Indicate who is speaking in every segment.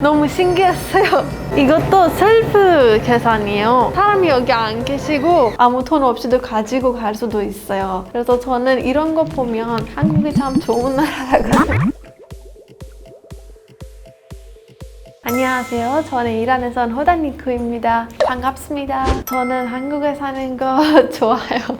Speaker 1: 너무 신기했어요. 이것도 셀프 계산이에요. 사람이 여기 안 계시고 아무 돈 없이도 가지고 갈 수도 있어요. 그래서 저는 이런 거 보면 한국이 참 좋은 나라라고. 안녕하세요. 저는 이란에선 호다니크입니다. 반갑습니다. 저는 한국에 사는 거 좋아요.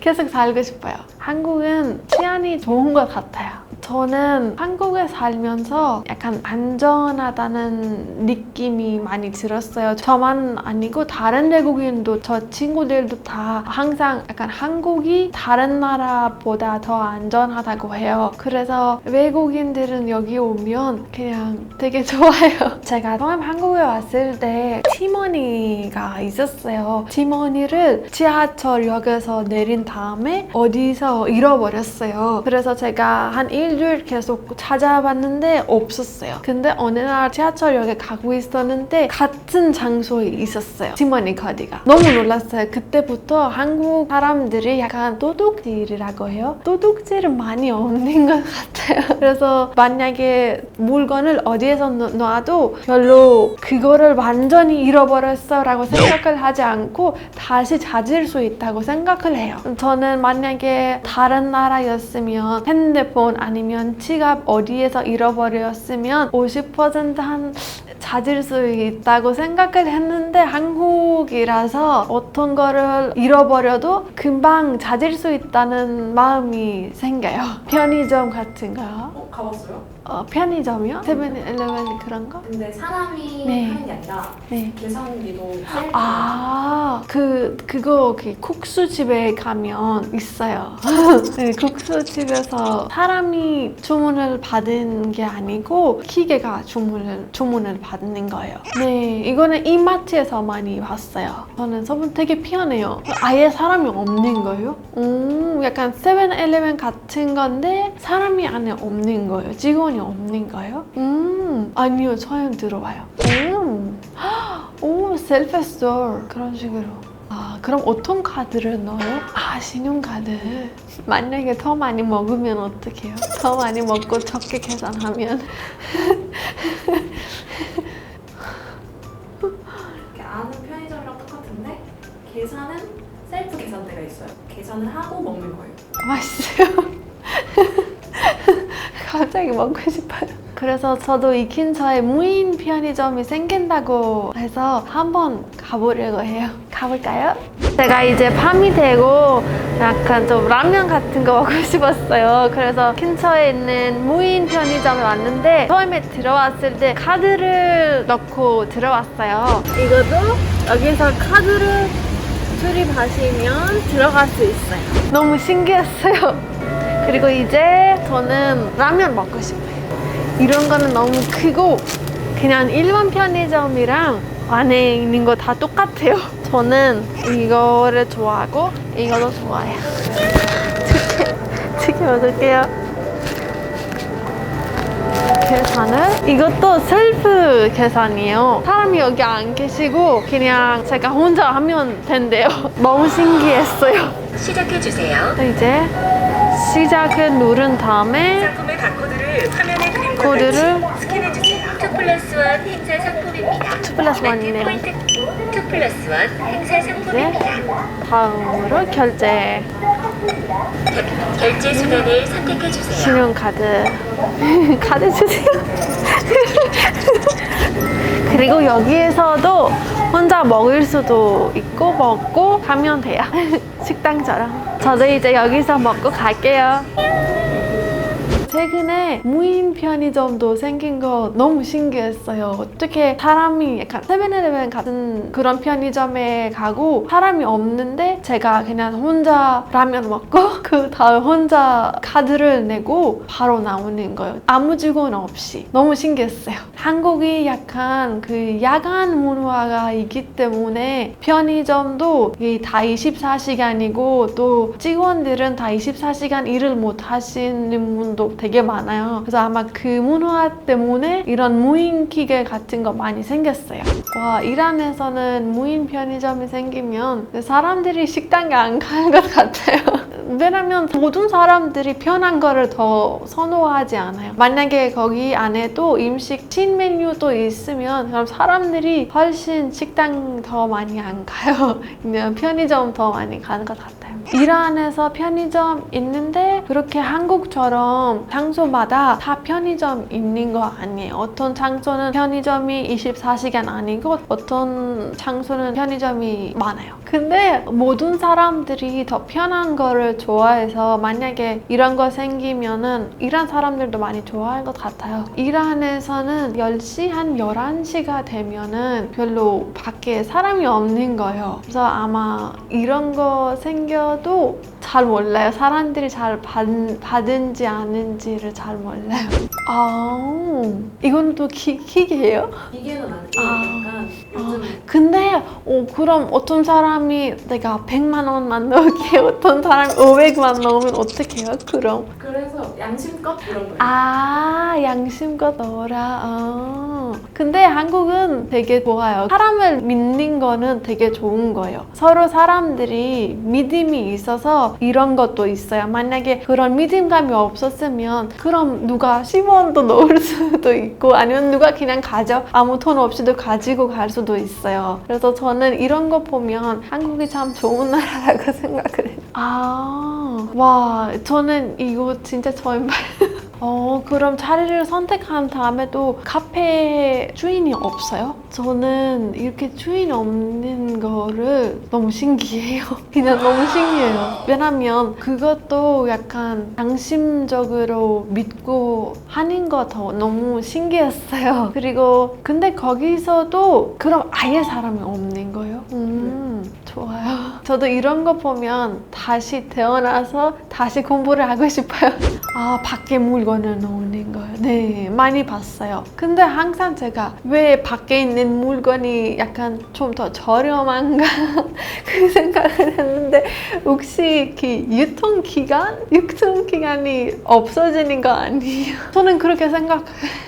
Speaker 1: 계속 살고 싶어요. 한국은 치안이 좋은 것 같아요. 저는 한국에 살면서 약간 안전하다는 느낌이 많이 들었어요. 저만 아니고 다른 외국인도 저 친구들도 다 항상 약간 한국이 다른 나라보다 더 안전하다고 해요. 그래서 외국인들은 여기 오면 그냥 되게 좋아요. 제가 처음 한국에 왔을 때 티머니가 있었어요. 티머니를 지하철역에서 내린 다음에 어디서 잃어버렸어요. 그래서 제가 한 일 주일 계속 찾아봤는데 없었어요. 근데 어느 날 지하철역에 가고 있었는데 같은 장소에 있었어요. 티머니 카드가. 너무 놀랐어요. 그때부터 한국 사람들이 약간 도둑질이라고 해요. 도둑질은 많이 없는 것 같아요. 그래서 만약에 물건을 어디에서 놓- 놔도 별로 그거를 완전히 잃어버렸어 라고 생각을 하지 않고 다시 찾을 수 있다고 생각을 해요. 저는 만약에 다른 나라였으면 핸드폰 아니 면 지갑 어디에서 잃어버렸으면 50%한 찾을 수 있다고 생각을 했는데 한국이라서 어떤 거를 잃어버려도 금방 찾을 수 있다는 마음이 생겨요. 편의점 같은 거.
Speaker 2: 어, 가봤어요?
Speaker 1: 어, 편의점이요? 세븐일레븐 그런 거?
Speaker 2: 근데 사람이
Speaker 1: 네.
Speaker 2: 하는 게 아니라
Speaker 1: 네.
Speaker 2: 계산기도
Speaker 1: 아, 그, 그거, 그, 국수집에 가면 있어요. 네, 국수집에서 사람이 주문을 받은 게 아니고, 기계가 주문을, 주문을 받는 거예요. 네, 이거는 이마트에서 많이 봤어요. 저는 저분 되게 피하네요. 아예 사람이 없는 거예요? 음, 약간 세븐일레븐 같은 건데, 사람이 안에 없는 거예요. 직원이 없는 거예요? 음, 아니요, 처음 들어봐요. 음. 오, 셀프 스토어 그런 식으로. 아, 그럼 어떤 카드를 넣어요? 아, 신용카드. 만약에 더 많이 먹으면 어떡해요? 더 많이 먹고 적게 계산하면.
Speaker 2: 이렇게 아는 편의점이랑 똑같은데 계산은 셀프 계산대가 있어요. 계산을 하고 먹는 거예요.
Speaker 1: 맛있어요. 먹고 싶어요. 그래서 저도 이 근처에 무인 편의점이 생긴다고 해서 한번 가보려고 해요. 가볼까요? 제가 이제 밤이 되고 약간 좀 라면 같은 거 먹고 싶었어요. 그래서 근처에 있는 무인 편의점에 왔는데 처음에 들어왔을 때 카드를 넣고 들어왔어요. 이것도 여기서 카드를 출입하시면 들어갈 수 있어요. 너무 신기했어요. 그리고 이제 저는 라면 먹고 싶어요. 이런 거는 너무 크고 그냥 일반 편의점이랑 안에 있는 거 다 똑같아요. 저는 이거를 좋아하고 이거도 좋아해요. 치킨 먹을게요. 계산을 이것도 셀프 계산이에요. 사람이 여기 안 계시고 그냥 제가 혼자 하면 된대요. 너무 신기했어요.
Speaker 3: 시작해 주세요.
Speaker 1: 이제 시작을 누른 다음에
Speaker 3: 상품의 바코드를 화면에 것
Speaker 1: 코드를
Speaker 3: 같이 스캔해 주세요. 2 플러스 1 행사 상품입니다.
Speaker 1: 2 플러스 1이네요.
Speaker 3: 포인트 2 플러스 1 행사 상품입니다.
Speaker 1: 다음으로 결제
Speaker 3: 결제 수단을 선택해 주세요.
Speaker 1: 신용카드 카드 주세요 그리고 여기에서도 혼자 먹을 수도 있고 먹고 가면 돼요 식당처럼 저도 이제 여기서 먹고 갈게요 최근에 무인 편의점도 생긴 거 너무 신기했어요. 어떻게 사람이 약간 세븐일레븐 같은 그런 편의점에 가고 사람이 없는데 제가 그냥 혼자 라면 먹고 그 다음 혼자 카드를 내고 바로 나오는 거예요. 아무 직원 없이 너무 신기했어요. 한국이 약간 그 야간 문화가 있기 때문에 편의점도 이다 24시간이고 또 직원들은 다 24시간 일을 못 하시는 분도 되게 되게 많아요. 그래서 아마 그 문화 때문에 이런 무인 기계 같은 거 많이 생겼어요. 와, 이란에서는 무인 편의점이 생기면 사람들이 식당에 안 가는 것 같아요. 왜냐면 모든 사람들이 편한 거를 더 선호하지 않아요. 만약에 거기 안에도 음식 신메뉴도 있으면 그럼 사람들이 훨씬 식당 더 많이 안 가요. 그냥 편의점 더 많이 가는 것 같아요. 이란에서 편의점 있는데 그렇게 한국처럼 장소마다 다 편의점 있는 거 아니에요. 어떤 장소는 편의점이 24시간 아니고 어떤 장소는 편의점이 많아요. 근데 모든 사람들이 더 편한 거를 좋아해서 만약에 이런 거 생기면은 이란 사람들도 많이 좋아할 것 같아요. 이란에서는 10시 한 11시가 되면은 별로 밖에 사람이 없는 거예요. 그래서 아마 이런 거 생겨 도 잘 몰라요. 사람들이 잘 받, 받은지 아는지를 잘 몰라요. 아, 이건 또 기, 기계예요?
Speaker 2: 기계는 아니고
Speaker 1: 아.
Speaker 2: 약간 요즘
Speaker 1: 근데 어, 그럼 어떤 사람이 내가 100만 원만 넣을게 어떤 사람이 500만 넣으면 어떻게 해요? 그럼
Speaker 2: 그래서 양심껏 이런 거예요.
Speaker 1: 아 양심껏 넣어라 아. 근데 한국은 되게 좋아요 사람을 믿는 거는 되게 좋은 거예요 서로 사람들이 믿음이 있어서 이런 것도 있어요. 만약에 그런 믿음감이 없었으면 그럼 누가 10원도 넣을 수도 있고 아니면 누가 그냥 가져 아무 돈 없이도 가지고 갈 수도 있어요. 그래서 저는 이런 거 보면 한국이 참 좋은 나라라고 생각을 해요. 아, 와, 저는 이거 진짜 봐요. 어, 그럼 자리를 선택한 다음에도 카페 주인이 없어요? 저는 이렇게 주인 없는 거를 너무 신기해요. 그냥 너무 신기해요. 왜냐면 그것도 약간 당심적으로 믿고 하는 거 더 너무 신기했어요. 그리고 근데 거기서도 그럼 아예 사람이 없는 거예요? 음, 좋아요. 저도 이런 거 보면 다시 태어나서 다시 공부를 하고 싶어요. 아, 밖에 물건을 넣는 거요. 네, 많이 봤어요. 근데 항상 제가 왜 밖에 있는 물건이 약간 좀 더 저렴한가 그 생각을 했는데 혹시 그 유통 기간, 유통 기간이 없어지는 거 아니에요? 저는 그렇게 생각해요.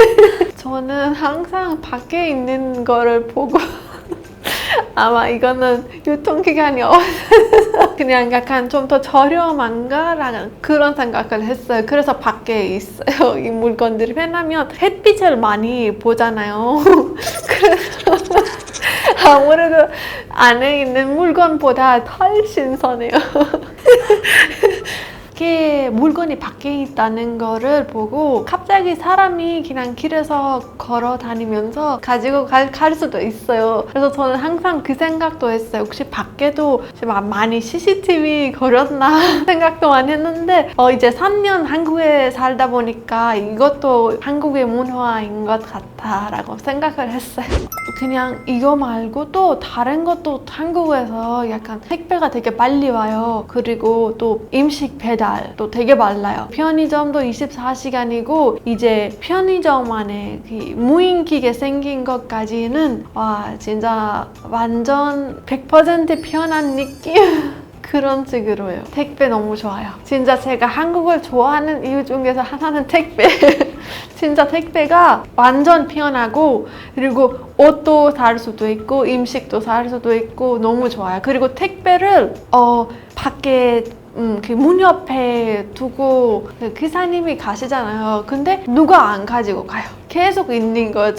Speaker 1: 저는 항상 밖에 있는 거를 보고 아마 이거는 유통기간이 없어서 그냥 약간 좀 더 저렴한가라는 그런 생각을 했어요. 그래서 밖에 있어요. 이 물건들이. 왜냐면 햇빛을 많이 보잖아요. 그래서 아무래도 안에 있는 물건보다 훨씬 선해요. 이렇게 물건이 밖에 있다는 거를 보고 갑자기 사람이 그냥 길에서 걸어 다니면서 가지고 갈, 갈 수도 있어요. 그래서 저는 항상 그 생각도 했어요. 혹시 밖에도 지금 많이 CCTV 걸었나 생각도 많이 했는데 어, 이제 3년 한국에 살다 보니까 이것도 한국의 문화인 것 같 다라고 생각을 했어요. 그냥 이거 말고 또 다른 것도 한국에서 약간 택배가 되게 빨리 와요. 그리고 또 음식 배달도 되게 빨라요. 편의점도 24시간이고 이제 편의점 안에 그 무인 기계 생긴 것까지는 와 진짜 완전 100% 편한 느낌. 그런 식으로요. 택배 너무 좋아요. 진짜 제가 한국을 좋아하는 이유 중에서 하나는 택배. 진짜 택배가 완전 편하고 그리고 옷도 살 수도 있고 음식도 살 수도 있고 너무 좋아요. 그리고 택배를 어 밖에 음, 그 문 옆에 두고 그 기사님이 가시잖아요. 근데 누가 안 가지고 가요. 계속 있는 거예요.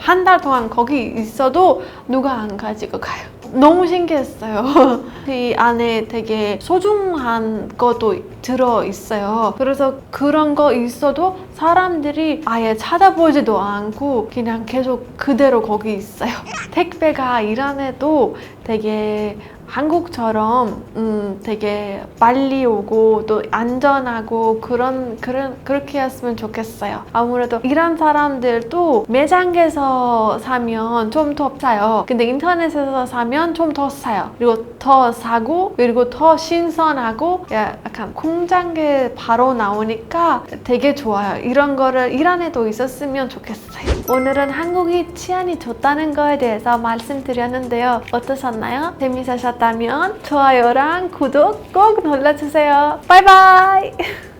Speaker 1: 한 달 동안 거기 있어도 누가 안 가지고 가요. 너무 신기했어요. 그 안에 되게 소중한 것도 들어 있어요. 그래서 그런 거 있어도 사람들이 아예 찾아보지도 않고 그냥 계속 그대로 거기 있어요. 택배가 이란에도 되게 한국처럼 음, 되게 빨리 오고 또 안전하고 그런 그런 그렇게 했으면 좋겠어요. 아무래도 이란 사람들도 매장에서 사면 좀 더 싸요. 근데 인터넷에서 사면 좀 더 싸요. 그리고 더 사고 그리고 더 신선하고 약간 공장에 바로 나오니까 되게 좋아요. 이런 거를 이란에도 있었으면 좋겠어요. 오늘은 한국이 치안이 좋다는 거에 대해서 말씀드렸는데요. 어떠셨나요? 재밌으셨다면 좋아요랑 구독 꼭 눌러주세요. 바이바이!